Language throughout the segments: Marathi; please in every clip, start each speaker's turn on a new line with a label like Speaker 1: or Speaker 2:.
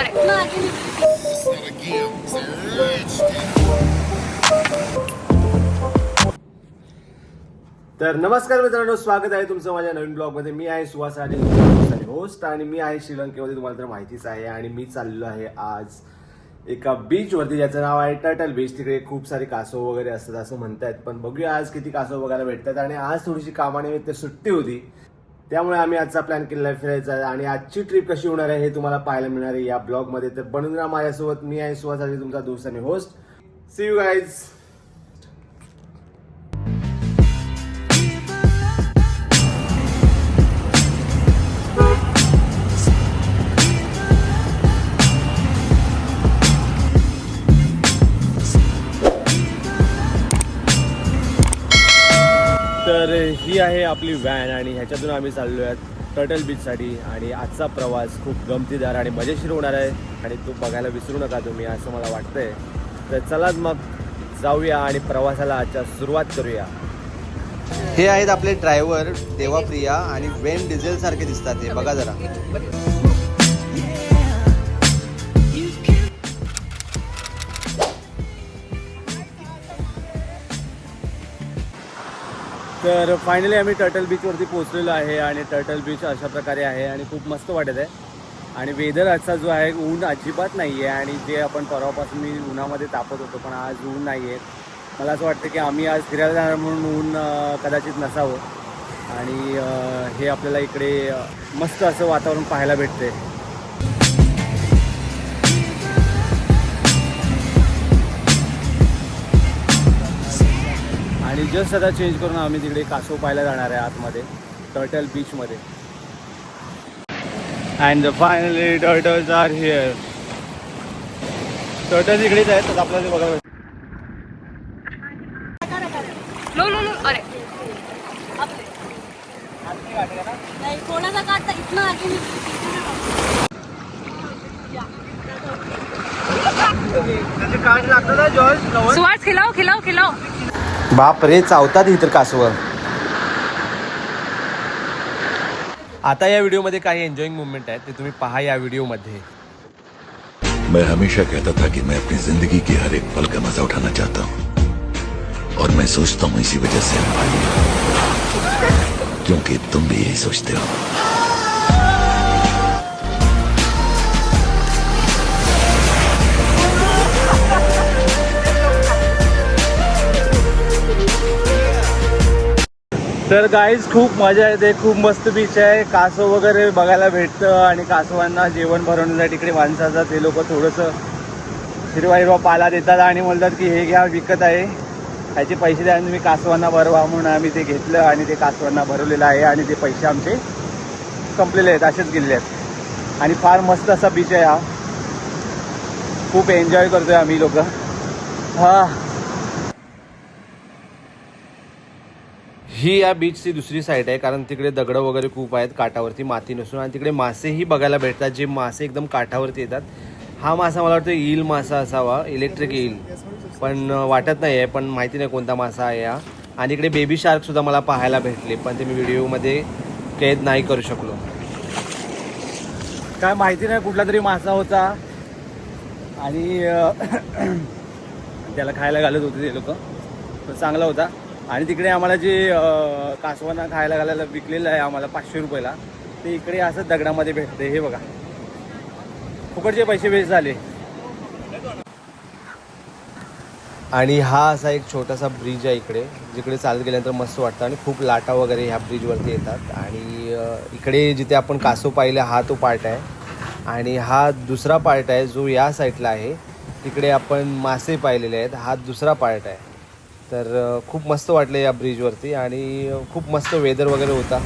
Speaker 1: तर नमस्कार मित्रांनो स्वागत आहे तुमचं माझ्या नवीन ब्लॉगमध्ये. मी आहे सुहास आणि होस्ट आणि मी आहे श्रीलंकेमध्ये तुम्हाला तर माहितीच आहे. आणि मी चाललेलो आहे आज एका बीच वरती ज्याचं नाव आहे टर्टल बीच तिकडे खूप सारे कासव वगैरे असतात असं म्हणतायत. पण बघूया आज किती कासव बघायला भेटतात. आणि आज थोडीशी कामानिमित्त सुट्टी होती. त्यामुळे आम्ही आजचा प्लॅन केलेला आहे फिरायचा. आणि आजची ट्रिप कशी होणार आहे हे तुम्हाला पाहायला मिळणार आहे या ब्लॉगमध्ये तर बनून राहा माझ्यासोबत मी आहे सुहास तुमचा दोस्त आणि होस्ट सी यू गाईज ही आहे आपली व्हॅन आणि ह्याच्यातून आम्ही चाललो आहेत टर्टल बीचसाठी आणि आजचा प्रवास खूप गमतीदार आणि मजेशीर होणार आहे. आणि तो बघायला विसरू नका तुम्ही असं मला वाटतंय. तर चलाच मग जाऊया आणि प्रवासाला आजच्या सुरुवात करूया.
Speaker 2: हे आहेत आपले ड्रायव्हर देवाप्रिया आणि वेन डिझेल सारखे दिसतात हे बघा जरा.
Speaker 1: तर फायनली आम्ही टर्टल बीचवरती पोहोचलेलो आहे आणि टर्टल बीच अशा प्रकारे आहे आणि खूप मस्त वाटत आहे. आणि वेदर आजचा जो आहे ऊन अजिबात नाही आहे आणि जे आपण परवापासून मी उन्हामध्ये तापत होतो पण आज ऊन नाही आहे मला असं वाटतं की आम्ही आज फिरायला जाणार म्हणून ऊन कदाचित नसावं. आणि हे आपल्याला इकडे मस्त असं वातावरण पाहायला भेटते आणि जस्ट आता चेंज करून आम्ही तिकडे कासव पाहायला जाणार आहे आतमध्ये turtle बीचमध्ये and finally turtles are here turtles इकडेच आहेत तर आपल्याला ते बघायला
Speaker 3: लो लो लो अरे.
Speaker 4: नाही कोणाचा काढता
Speaker 2: बाप रे चावतात ही तर कासव.
Speaker 1: आता या व्हिडिओमध्ये काही एन्जॉईंग मुवमेंट आहेत ते तुम्ही पहा या व्हिडिओमध्ये.
Speaker 5: मैं हमेशा कहता था कि मैं अपनी जिंदगी के हर एक पल का मजा उठाना चाहता हूँ। और मैं सोचता हूँ इसी वजह से हम भाई क्योंकि तुम भी यही सोचते हो।
Speaker 1: तर गाईज खूप मजा येते खूप मस्त बीच आहे. कासव वगैरे बघायला भेटतं आणि कासवांना जेवण भरवण्यासाठी इकडे माणसं असतात ते लोक थोडंसं हिरवा हिरवा पाला देतात आणि म्हणतात की हे घ्या विकत आहे. ह्याचे पैसे द्या आणि तुम्ही कासवांना भरवा म्हणून आम्ही ते घेतलं आणि ते कासवांना भरवलेलं आहे आणि ते पैसे आमचे संपलेले आहेत असेच गेलेले आहेत. आणि फार मस्त असा बीच आहे हा. खूप एन्जॉय करतोय आम्ही लोक. हां. ही या बीचची दुसरी साईड आहे कारण तिकडे दगडं वगैरे खूप आहेत काठावरती माती नसून आणि तिकडे मासेही बघायला भेटतात जे मासे एकदम काठावरती येतात. हा मासा मला वाटतं ईल मासा असावा इलेक्ट्रिक ईल. पण वाटत नाही आहे पण माहिती नाही कोणता मासा आहे हा. आणि इकडे बेबी शार्कसुद्धा मला पाहायला भेटले पण ते मी व्हिडिओमध्ये कैद नाही करू शकलो. काय माहिती नाही कुठला तरी मासा होता. आणि त्याला खायला घालत होते ते लोक. तो चांगला होता. आणि तिकडे आम्हाला जे कासवांना खायला घालायला विकलेलं आहे आम्हाला पाचशे रुपयाला ते इकडे असं दगडामध्ये भेटते हे बघा. फुकटचे पैसे वेस्ट झाले. आणि हा असा एक छोटासा ब्रिज आहे इकडे जिकडे चालत गेल्यानंतर मस्त वाटतं आणि खूप लाटा वगैरे ह्या ब्रिजवरती येतात. आणि इकडे जिथे आपण कासव पाहिलं हा तो पार्ट आहे. आणि हा दुसरा पार्ट आहे जो या साईडला आहे तिकडे आपण मासे पाहिलेले आहेत हा दुसरा पार्ट आहे. तर खूप मस्त वाटलं या ब्रिजवरती आणि खूप मस्त वेदर वगैरे होता.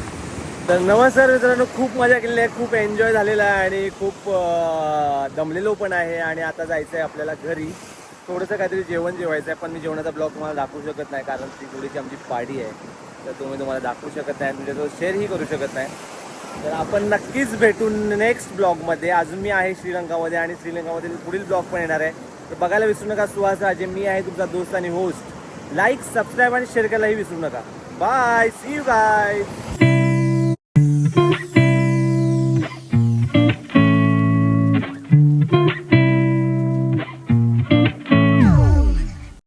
Speaker 1: तर नमस्कार मित्रांनो खूप मजा केलेली आहे खूप एन्जॉय झालेला आहे आणि खूप दमलेलो पण आहे आणि आता जायचं आहे आपल्याला घरी. थोडंसं काहीतरी जेवण जेवायचं आहे पण मी जेवणाचा ब्लॉग तुम्हाला दाखवू शकत नाही कारण ती थोडीशी आमची पार्टी आहे. तर तुम्ही तुम्हाला दाखवू शकत नाही तुमच्यासोबत शेअरही करू शकत नाही. तर आपण नक्कीच भेटून नेक्स्ट ब्लॉगमध्ये अजून मी आहे श्रीलंकामध्ये आणि श्रीलंकामध्ये पुढील ब्लॉग पण येणार आहे. तर बघायला विसरू नका सुहास राजे मी आहे तुमचा दोस्त आणि होस्ट लाईक सबस्क्राईब आणि शेअर करायलाही विसरू नका. Bye C you guy